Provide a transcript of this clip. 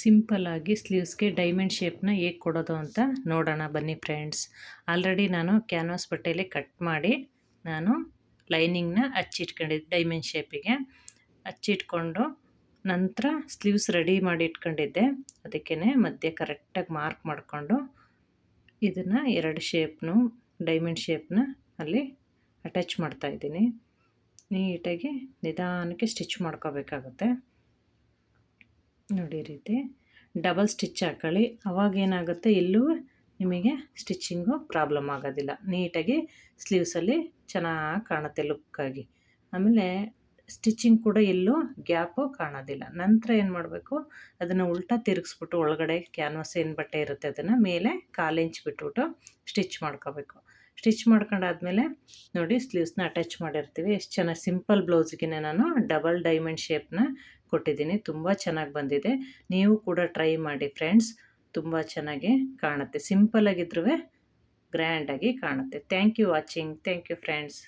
ಸಿಂಪಲ್ಲಾಗಿ ಸ್ಲೀವ್ಸ್ಗೆ ಡೈಮಂಡ್ ಶೇಪ್ನ ಹೇಗೆ ಕೊಡೋದು ಅಂತ ನೋಡೋಣ ಬನ್ನಿ ಫ್ರೆಂಡ್ಸ್. ಆಲ್ರೆಡಿ ನಾನು ಕ್ಯಾನ್ವಾಸ್ ಬಟ್ಟೆಯಲ್ಲಿ ಕಟ್ ಮಾಡಿ ನಾನು ಲೈನಿಂಗ್ನ ಹಚ್ಚಿಟ್ಕೊಂಡಿದ್ದೆ ಡೈಮಂಡ್ ಶೇಪಿಗೆ ಹಚ್ಚಿಟ್ಕೊಂಡು ನಂತರ ಸ್ಲೀವ್ಸ್ ರೆಡಿ ಮಾಡಿ ಇಟ್ಕೊಂಡಿದ್ದೆ. ಅದಕ್ಕೇ ಮಧ್ಯೆ ಕರೆಕ್ಟಾಗಿ ಮಾರ್ಕ್ ಮಾಡಿಕೊಂಡು ಇದನ್ನು ಎರಡು ಶೇಪ್ನು, ಡೈಮಂಡ್ ಶೇಪ್ನ ಅಲ್ಲಿ ಅಟ್ಯಾಚ್ ಮಾಡ್ತಾಯಿದ್ದೀನಿ ನೀಟಾಗಿ ನಿಧಾನಕ್ಕೆ ಸ್ಟಿಚ್ ಮಾಡ್ಕೋಬೇಕಾಗುತ್ತೆ. ನೋಡಿ ರೀತಿ, ಡಬಲ್ ಸ್ಟಿಚ್ ಹಾಕೊಳ್ಳಿ. ಅವಾಗ ಏನಾಗುತ್ತೆ, ಎಲ್ಲೂ ನಿಮಗೆ ಸ್ಟಿಚ್ಚಿಂಗು ಪ್ರಾಬ್ಲಮ್ ಆಗೋದಿಲ್ಲ. ನೀಟಾಗಿ ಸ್ಲೀವ್ಸಲ್ಲಿ ಚೆನ್ನಾಗಿ ಕಾಣುತ್ತೆ ಲುಕ್ಕಾಗಿ ಆಮೇಲೆ ಸ್ಟಿಚ್ಚಿಂಗ್ ಕೂಡ ಎಲ್ಲೂ ಗ್ಯಾಪು ಕಾಣೋದಿಲ್ಲ. ನಂತರ ಏನು ಮಾಡಬೇಕು, ಅದನ್ನು ಉಲ್ಟಾ ತಿರುಗಿಸ್ಬಿಟ್ಟು ಒಳಗಡೆ ಕ್ಯಾನ್ವಾಸ್ ಏನು ಬಟ್ಟೆ ಇರುತ್ತೆ, ಅದನ್ನು ಮೇಲೆ ಕಾಲು ಇಂಚ್ ಬಿಟ್ಬಿಟ್ಟು ಸ್ಟಿಚ್ ಮಾಡ್ಕೋಬೇಕು. ಸ್ಟಿಚ್ ಮಾಡ್ಕೊಂಡಾದ್ಮೇಲೆ ನೋಡಿ ಸ್ಲೀವ್ಸ್ನ ಅಟ್ಯಾಚ್ ಮಾಡಿರ್ತೀವಿ. ಎಷ್ಟು ಚೆನ್ನಾಗಿ ಸಿಂಪಲ್ ಬ್ಲೌಸ್ಗೆ ನಾನು ಡಬಲ್ ಡೈಮಂಡ್ ಶೇಪ್ನ ಕೊಟ್ಟಿದ್ದೀನಿ. ತುಂಬ ಚೆನ್ನಾಗಿ ಬಂದಿದೆ. ನೀವು ಕೂಡ ಟ್ರೈ ಮಾಡಿ ಫ್ರೆಂಡ್ಸ್. ತುಂಬ ಚೆನ್ನಾಗಿ ಕಾಣುತ್ತೆ. ಸಿಂಪಲಾಗಿದ್ರೂ ಗ್ರ್ಯಾಂಡಾಗಿ ಕಾಣುತ್ತೆ. Thank you watching. Thank you friends.